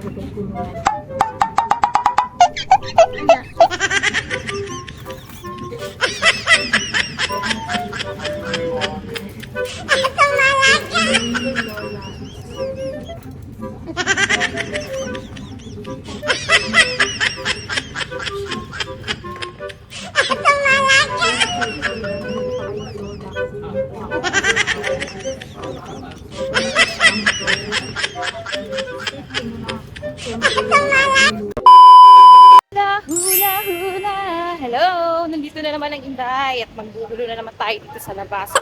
ko muna. Hula, hula, hula. Hello! Nandito na naman ang Inday at maggugulo na naman tayo dito sa labas.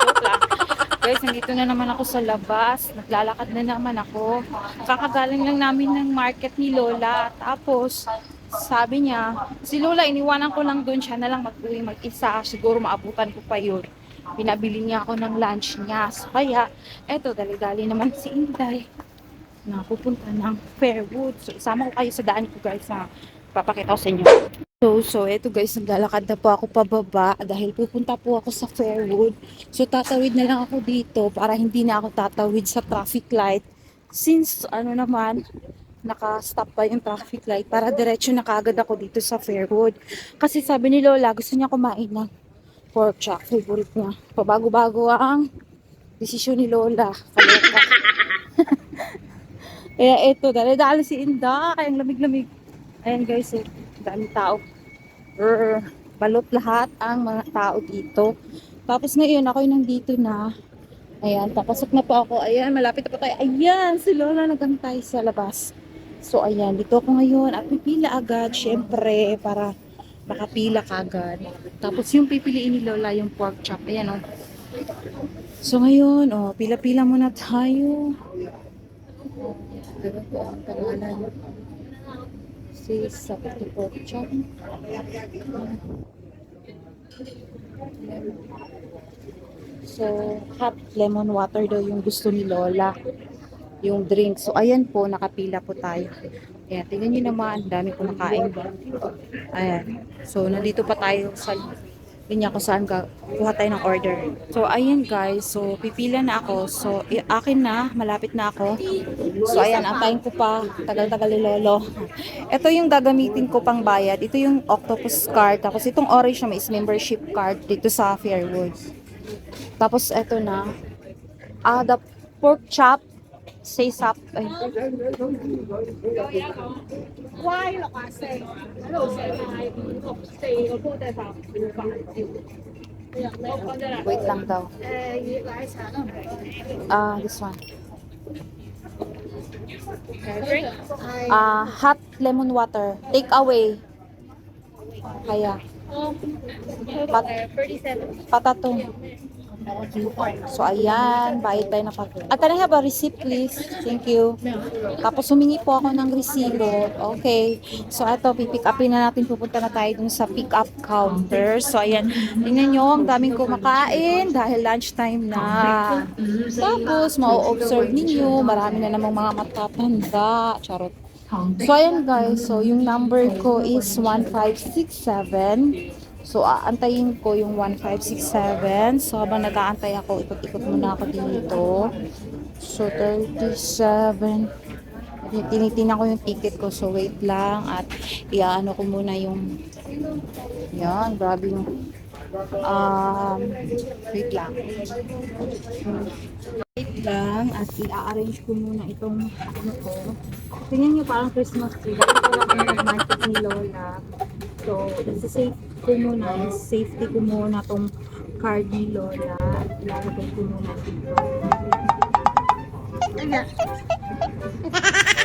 Guys, nandito na naman ako sa labas. Naglalakad na naman ako. Kakagaling lang namin ng market ni Lola. Tapos, sabi niya, si Lola, iniwanan ko lang doon siya na lang mag-uwi mag-isa. Siguro maabutan ko pa yun. Pinabili niya ako ng lunch niya. So, kaya, eto, dali-dali naman si Inday na pupunta ng Fairwood. So, isama ko kayo sa daan ko guys na papakita ko sa inyo. So, so, eto guys, naglalakad na po ako pababa dahil pupunta po ako sa Fairwood. So, tatawid na lang ako dito para hindi na ako tatawid sa traffic light. Since, ano naman, naka-stop pa yung traffic light para diretso na kagad ako dito sa Fairwood. Kasi sabi ni Lola, gusto niya kumain ng pork chop. Favorite niya. Pabago-bago ang desisyon ni Lola. Kaloka. Kaya eto, dali-dali si Inda. Ang lamig-lamig. Ayan guys, eh, dami tao. Brr, balot lahat ang mga tao dito. Tapos ngayon, ako yung nandito na. Ayan, papasok na po ako. Ayan, malapit na po tayo. Ayan, si Lola nagantay sa labas. So, ayan, dito ako ngayon. At pipila agad, syempre, para makapila kagad. Tapos yung pipiliin ni Lola, yung pork chop. Ayan, oh. So, ngayon, oh, pila-pila muna tayo. Ganun po ang pangalan. Si Sapito Pork Chop. So, hot lemon water daw yung gusto ni Lola. Yung drink. So, ayan po, nakapila po tayo. Ayan, tingnan nyo naman, ang dami po nakain. Ayan. So, nandito pa tayo sa linya kung saan ka kuha tayo ng order. So, ayan guys. So, pipila na ako. So, akin na. Malapit na ako. So, ayan. Antayin ko pa. Tagal-tagal ni Lolo. Ito yung gagamitin ko pang bayad. Ito yung octopus card. Tapos, itong orange na is membership card dito sa Fairwood. Tapos, ito na. Ah, the pork chop. Say sap. Ay. Wait lang daw. Ah, this one. Ah, hot lemon water. Take away. Kaya. Pat patatong. So, ayan. Bayad tayo na pa. At can I have a receipt, please? Thank you. Tapos, humingi po ako ng resibo. Okay. So, ito, pipick upin na natin. Pupunta na tayo dun sa pick up counter. So, ayan. Tingnan nyo, ang daming kumakain dahil lunchtime na. Tapos, mau-observe ninyo, marami na namang mga matatanda. Charot. So, ayan guys. So, yung number ko is 1567. So, aantayin ko yung 1567. So, habang nag-aantay ako, ikot-ikot muna ako dito. So, 37. Tinitingnan ko yung ticket ko. So, wait lang. At, iaano ko muna yung... Yan, grabe yung... Um, wait lang. Wait lang. At, i-arrange ko muna itong ano ko. Tingnan nyo parang Christmas tree. Dahil ko lang yung nag-market ni Lola. So, isa-safe ko muna. Safety ko muna tong card ni Lola. Ilalagay ko muna dito.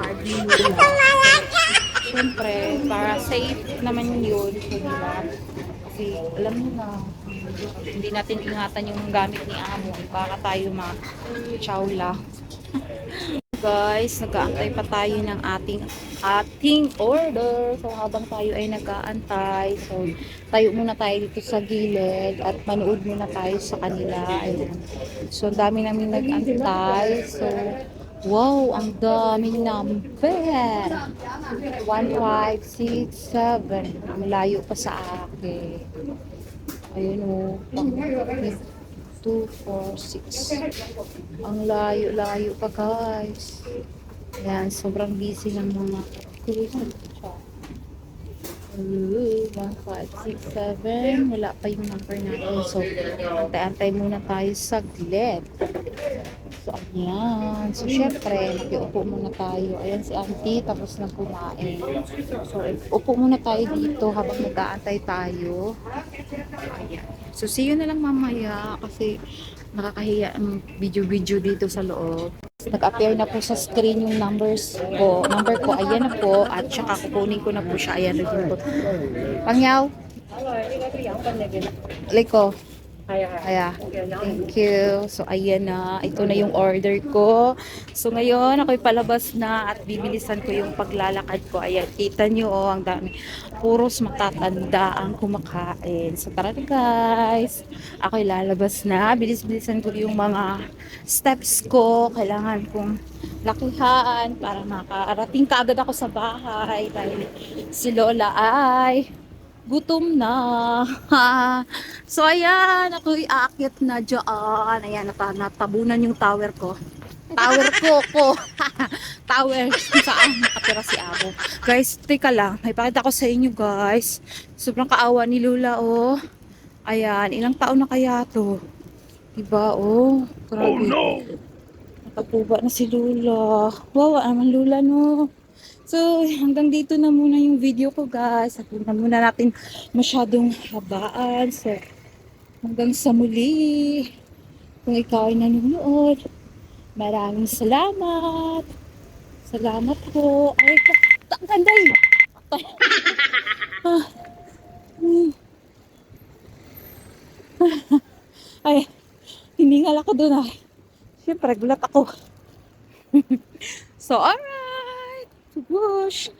Card ni Lola. Siyempre, para safe naman yun. Diba? Kasi alam mo na, hindi natin ingatan yung gamit ni Amo. Baka tayo ma-chowla. Guys, nag-aantay pa tayo ng ating ating order. So habang tayo ay nag-aantay, so tayo muna tayo dito sa gilid at manood muna tayo sa kanila. Ayun. So dami namin nag-antay. So wow, ang daming number. 1, 5, 6, 7. Ang layo pa sa akin. Ayun o. 2, 4, 6. Ang layo-layo pa guys. Ayan, sobrang busy ng mga cruise siya. 1, 5, 6, 7. Wala pa yung number natin. So, antay-antay muna tayo saglit. So, ayan. So, syempre, nakiupo muna tayo. Ayan si auntie, tapos nang kumain. So, upo muna tayo dito habang nag-aantay tayo. Ayan. So, see you na lang mamaya kasi nakakahiya ang video-video dito sa loob. Nag-appear na po sa screen yung numbers ko. Number ko, ayan na po. At saka kukunin ko na po siya. Ayan na po. Pangyaw. Liko. Oh. Kaya, thank you. So, ayan na. Ito na yung order ko. So, ngayon, ako'y palabas na at bibilisan ko yung paglalakad ko. Ayan, kita nyo, oh, ang dami. Puros matatanda ang kumakain. So, tara na, guys. Ako'y lalabas na. Bilis-bilisan ko yung mga steps ko. Kailangan kong lakihan para makarating kaagad ako sa bahay. Dahil si Lola ay gutom na. so, ayan, ako iaakit na dyan. Ayan, nata natabunan yung tower ko. Tower ko ko. tower saan nakatira si Abo. Guys, teka lang. May pakita ko sa inyo, guys. Sobrang kaawa ni Lula, oh. Ayan, ilang taon na kaya to? Diba, oh. Grabe. Oh, no! Nakapuba na si Lula. Wow, naman Lula, no. So, hanggang dito na muna yung video ko guys. At na muna natin masyadong habaan. So, hanggang sa muli. Kung ikaw ay nanonood, maraming salamat. Salamat po. Ay, ang ganda eh. Ah. Ay, hiningal ako doon ay. Siyempre, gulat ako. so, alright. 故事。